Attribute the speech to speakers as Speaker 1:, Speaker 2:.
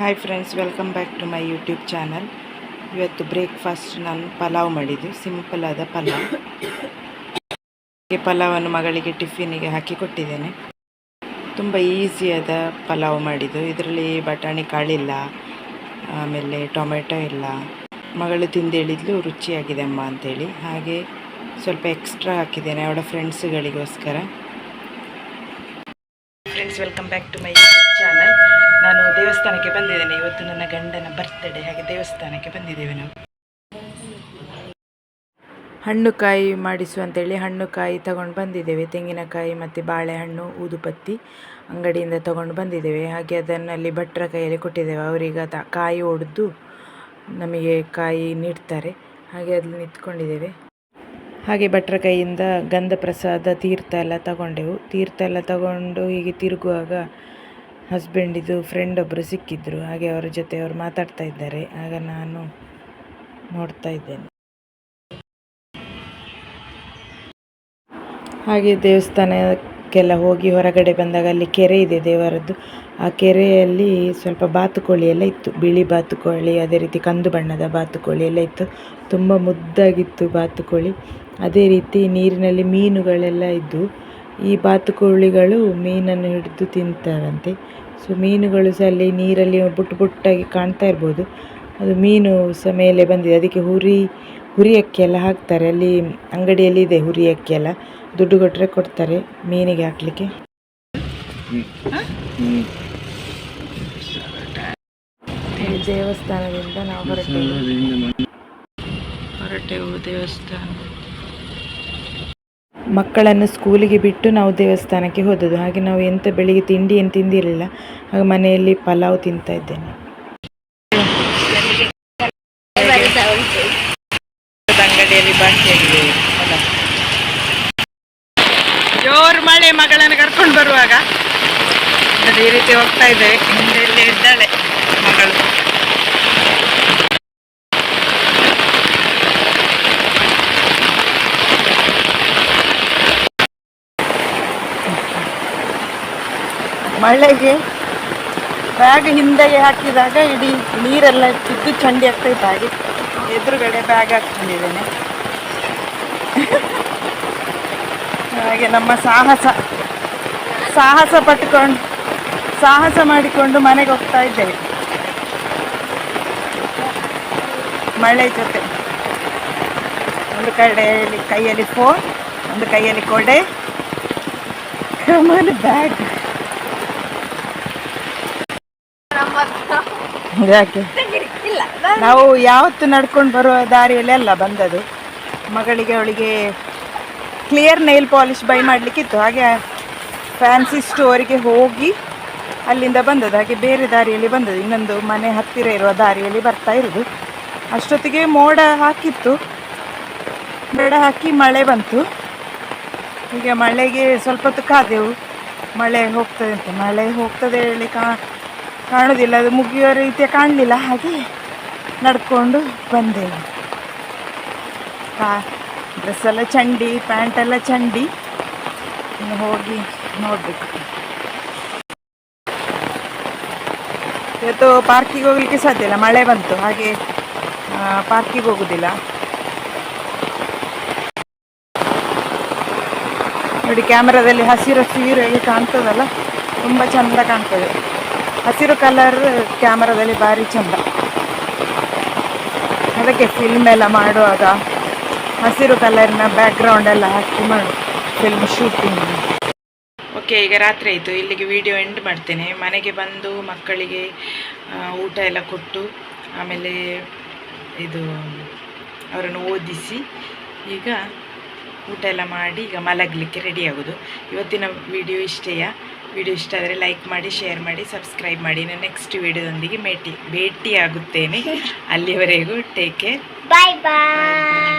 Speaker 1: Hi friends welcome back to my YouTube channel ಇವತ್ತು breakfast ನಾನು ಪಲಾವ್ ಮಾಡಿದ್ದು ಸಿಂಪಲ್ ಆದ ಪಲಾವ್. ಪಲಾವನ್ನು ಮಗಳಿಗೆ ಟಿಫಿನಿಗೆ ಹಾಕಿ ಕೊಟ್ಟಿದ್ದೇನೆ. ತುಂಬ ಈಸಿಯಾದ ಪಲಾವ್ ಮಾಡಿದ್ದು. ಇದರಲ್ಲಿ ಬಟಾಣಿ ಕಾಳಿಲ್ಲ, ಆಮೇಲೆ ಟೊಮೆಟೊ ಇಲ್ಲ. ಮಗಳು ತಿಂದು ಹೇಳಿದ್ಲು ರುಚಿಯಾಗಿದೆ ಅಮ್ಮ ಅಂತೇಳಿ. ಹಾಗೆ ಸ್ವಲ್ಪ ಎಕ್ಸ್ಟ್ರಾ ಹಾಕಿದ್ದೇನೆ ಅವಳ ಫ್ರೆಂಡ್ಸ್ಗಳಿಗೋಸ್ಕರ friends welcome back to my YouTube channel ನಾನು ದೇವಸ್ಥಾನಕ್ಕೆ ಬಂದಿದ್ದೇನೆ. ಇವತ್ತು ನನ್ನ ಗಂಡನ ಬರ್ತ್ಡೇ ಹಾಗೆ ದೇವಸ್ಥಾನಕ್ಕೆ ಬಂದಿದ್ದೇವೆ ನಾವು. ಹಣ್ಣು ಕಾಯಿ ಮಾಡಿಸು ಅಂತೇಳಿ ಹಣ್ಣು ಕಾಯಿ ತಗೊಂಡು ಬಂದಿದ್ದೇವೆ. ತೆಂಗಿನಕಾಯಿ ಮತ್ತು ಬಾಳೆಹಣ್ಣು, ಊದುಪತ್ತಿ ಅಂಗಡಿಯಿಂದ ತಗೊಂಡು ಬಂದಿದ್ದೇವೆ. ಹಾಗೆ ಅದನ್ನಲ್ಲಿ ಭಟ್ರ ಕೈಯಲ್ಲಿ ಕೊಟ್ಟಿದ್ದೇವೆ. ಅವರೀಗ ತ, ಕಾಯಿ ಒಡೆದು ನಮಗೆ ಕಾಯಿ ನೀಡ್ತಾರೆ. ಹಾಗೆ ಅಲ್ಲಿ ನಿಂತ್ಕೊಂಡಿದ್ದೇವೆ. ಹಾಗೆ ಭಟ್ರ ಕೈಯಿಂದ ಗಂಧ ಪ್ರಸಾದ ತೀರ್ಥ ಎಲ್ಲ ತಗೊಂಡೆವು. ತೀರ್ಥ ಎಲ್ಲ ತಗೊಂಡು ಹೀಗೆ ತಿರುಗುವಾಗ ಹಸ್ಬೆಂಡಿದು ಫ್ರೆಂಡ್ ಒಬ್ಬರು ಸಿಕ್ಕಿದ್ರು. ಹಾಗೆ ಅವರ ಜೊತೆ ಅವರು ಮಾತಾಡ್ತಾ ಇದ್ದಾರೆ. ಆಗ ನಾನು ನೋಡ್ತಾ ಇದ್ದೇನೆ. ಹಾಗೆ ದೇವಸ್ಥಾನಕ್ಕೆಲ್ಲ ಹೋಗಿ ಹೊರಗಡೆ ಬಂದಾಗ ಅಲ್ಲಿ ಕೆರೆ ಇದೆ ದೇವರದ್ದು. ಆ ಕೆರೆಯಲ್ಲಿ ಸ್ವಲ್ಪ ಬಾತುಕೋಳಿ ಎಲ್ಲ ಇತ್ತು. ಬಿಳಿ ಬಾತುಕೋಳಿ, ಅದೇ ರೀತಿ ಕಂದು ಬಣ್ಣದ ಬಾತುಕೋಳಿ ಎಲ್ಲ ಇತ್ತು. ತುಂಬ ಮುದ್ದಾಗಿತ್ತು ಬಾತುಕೋಳಿ. ಅದೇ ರೀತಿ ನೀರಿನಲ್ಲಿ ಮೀನುಗಳೆಲ್ಲ ಇದ್ದು ಈ ಬಾತುಕೋಳಿಗಳು ಮೀನನ್ನು ಹಿಡಿದು ತಿಂತಾರಂತೆ ಸೊ ಮೀನುಗಳು ಸಹ ಅಲ್ಲಿ ನೀರಲ್ಲಿ ಬುಟ್ಟು ಬುಟ್ಟಾಗಿ ಕಾಣ್ತಾ ಇರ್ಬೋದು. ಅದು ಮೀನು ಸಹ ಮೇಲೆ ಬಂದಿದೆ. ಅದಕ್ಕೆ ಹುರಿ ಹುರಿ ಅಕ್ಕಿ ಎಲ್ಲ ಹಾಕ್ತಾರೆ. ಅಲ್ಲಿ ಅಂಗಡಿಯಲ್ಲಿ ಇದೆ ಹುರಿ ಅಕ್ಕಿ ಎಲ್ಲ. ದುಡ್ಡು ಕೊಟ್ಟರೆ ಕೊಡ್ತಾರೆ ಮೀನಿಗೆ ಹಾಕಲಿಕ್ಕೆ. ದೇವಸ್ಥಾನದಿಂದ ನಾವು ಹೊರಟೆವು. ಹೊರಟೆವು ದೇವಸ್ಥಾನ ಮಕ್ಕಳನ್ನು ಸ್ಕೂಲಿಗೆ ಬಿಟ್ಟು ನಾವು ದೇವಸ್ಥಾನಕ್ಕೆ ಹೋದದ್ದು. ಹಾಗೆ ನಾವು ಎಂತ ಬೆಳಿಗ್ಗೆ ತಿಂಡಿ ಏನು ತಿಂದಿರಲಿಲ್ಲ. ಹಾಗೆ ಮನೆಯಲ್ಲಿ ಪಲಾವ್ ತಿಂತಾ ಇದ್ದೇನೆ. ಅಂಗಡಿಯಲ್ಲಿ ಜೋರು ಮಳೆ ಮಗಳನ್ನು ಕರ್ಕೊಂಡು ಬರುವಾಗ. ಅದು ರೀತಿ ಹೋಗ್ತಾ ಇದ್ದೇವೆ. ಹಿಂದೆ ಇದ್ದಾಳೆ ಮಗಳು. ಮಳೆಗೆ ಬ್ಯಾಗ್ ಹಿಂದೆಗೆ ಹಾಕಿದಾಗ ಇಡೀ ನೀರೆಲ್ಲ ಬಿದ್ದು ಚಂಡಿ ಆಗ್ತೈತೆ ಹಾಗೆ ಎದುರುಗಡೆ ಬ್ಯಾಗ್ ಹಾಕ್ಕೊಂಡಿದ್ದೇನೆ ಹಾಗೆ ನಮ್ಮ ಸಾಹಸ ಸಾಹಸ ಪಟ್ಟುಕೊಂಡು ಸಾಹಸ ಮಾಡಿಕೊಂಡು ಮನೆಗೆ ಹೋಗ್ತಾ ಇದ್ದೇವೆ. ಮಳೆ ಜೊತೆ. ಒಂದು ಕಡೆಯಲ್ಲಿ ಕೈಯಲ್ಲಿ ಫೋನ್, ಒಂದು ಕೈಯಲ್ಲಿ ಕೊಡೆ ಕಮಲ್ ಬ್ಯಾಗ್. ಯಾಕೆ? ನಾವು ಯಾವತ್ತು ನಡ್ಕೊಂಡು ಬರುವ ದಾರಿಯಲ್ಲಿ ಅಲ್ಲ ಬಂದದು ಮಗಳಿಗೆ ಅವಳಿಗೆ ಕ್ಲಿಯರ್ ನೈಲ್ ಪಾಲಿಶ್ ಬೈ ಮಾಡಲಿಕ್ಕಿತ್ತು. ಹಾಗೆ ಫ್ಯಾನ್ಸಿ ಸ್ಟೋರಿಗೆ ಹೋಗಿ ಅಲ್ಲಿಂದ ಬಂದದ್ದು. ಹಾಗೆ ಬೇರೆ ದಾರಿಯಲ್ಲಿ ಬಂದದ್ದು. ಇನ್ನೊಂದು ಮನೆ ಹತ್ತಿರ ಇರುವ ದಾರಿಯಲ್ಲಿ ಬರ್ತಾ ಇರೋದು. ಅಷ್ಟೊತ್ತಿಗೆ ಮೋಡ ಹಾಕಿತ್ತು. ಮೋಡ ಹಾಕಿ ಮಳೆ ಬಂತು. ಈಗ ಮಳೆಗೆ ಸ್ವಲ್ಪ ಹೊತ್ತು ಕಾದೆವು. ಮಳೆ ಹೋಗ್ತದೆ ಅಂತ. ಮಳೆ ಹೋಗ್ತದೆ ಹೇಳಿ ಕಾ ಕಾಣೋದಿಲ್ಲ, ಅದು ಮುಗಿಯೋ ರೀತಿಯ ಕಾಣಲಿಲ್ಲ. ಹಾಗೆ ನಡ್ಕೊಂಡು ಬಂದೆವು ಡ್ರೆಸ್ ಎಲ್ಲ ಚಂಡಿ ಪ್ಯಾಂಟ್ ಎಲ್ಲ ಚಂಡಿ. ಇನ್ನು ಹೋಗಿ ನೋಡಬೇಕು. ಇವತ್ತು ಪಾರ್ಕಿಗೆ ಹೋಗ್ಲಿಕ್ಕೆ ಸಾಧ್ಯ ಇಲ್ಲ, ಮಳೆ ಬಂತು. ಹಾಗೆ ಪಾರ್ಕಿಗೆ ಹೋಗುದಿಲ್ಲ. ನೋಡಿ, ಕ್ಯಾಮ್ರಾದಲ್ಲಿ ಹಸಿರು ಹೇಗೆ ಕಾಣ್ತದಲ್ಲ, ತುಂಬ ಚಂದ ಕಾಣ್ತದೆ. ಹಸಿರು ಕಲರ್ ಕ್ಯಾಮರಾದಲ್ಲಿ ಭಾರಿ ಚಂದ. ಅದಕ್ಕೆ ಫಿಲ್ಮ್ ಎಲ್ಲ ಮಾಡುವಾಗ ಹಸಿರು ಕಲರ್ನ ಬ್ಯಾಕ್ಗ್ರೌಂಡ್ ಎಲ್ಲ ಹಾಕಿ ಮಾಡು ಫಿಲ್ಮ್ ಶೂಟಿಂಗ್ ಓಕೆ ಈಗ ರಾತ್ರಿ ಆಯಿತು. ಇಲ್ಲಿಗೆ ವಿಡಿಯೋ ಎಂಡ್ ಮಾಡ್ತೇನೆ. ಮನೆಗೆ ಬಂದು ಮಕ್ಕಳಿಗೆ ಊಟ ಎಲ್ಲ ಕೊಟ್ಟು ಆಮೇಲೆ ಇದು, ಅವರನ್ನು ಓದಿಸಿ ಈಗ ಊಟ ಎಲ್ಲ ಮಾಡಿ ಈಗ ಮಲಗಲಿಕ್ಕೆ ರೆಡಿ ಆಗೋದು. ಇವತ್ತಿನ ವಿಡಿಯೋ ಇಷ್ಟೇಯ? ವಿಡಿಯೋ ಇಷ್ಟ ಆದರೆ ಲೈಕ್ ಮಾಡಿ ಶೇರ್ ಮಾಡಿ ಸಬ್ಸ್ಕ್ರೈಬ್ ಮಾಡಿ. ನಾನು ನೆಕ್ಸ್ಟ್ ವಿಡಿಯೋದೊಂದಿಗೆ ಭೇಟಿ ಭೇಟಿ ಆಗುತ್ತೇನೆ ಅಲ್ಲಿವರೆಗೂ ಟೇಕ್ ಕೇರ್
Speaker 2: ಬಾಯ್ bye.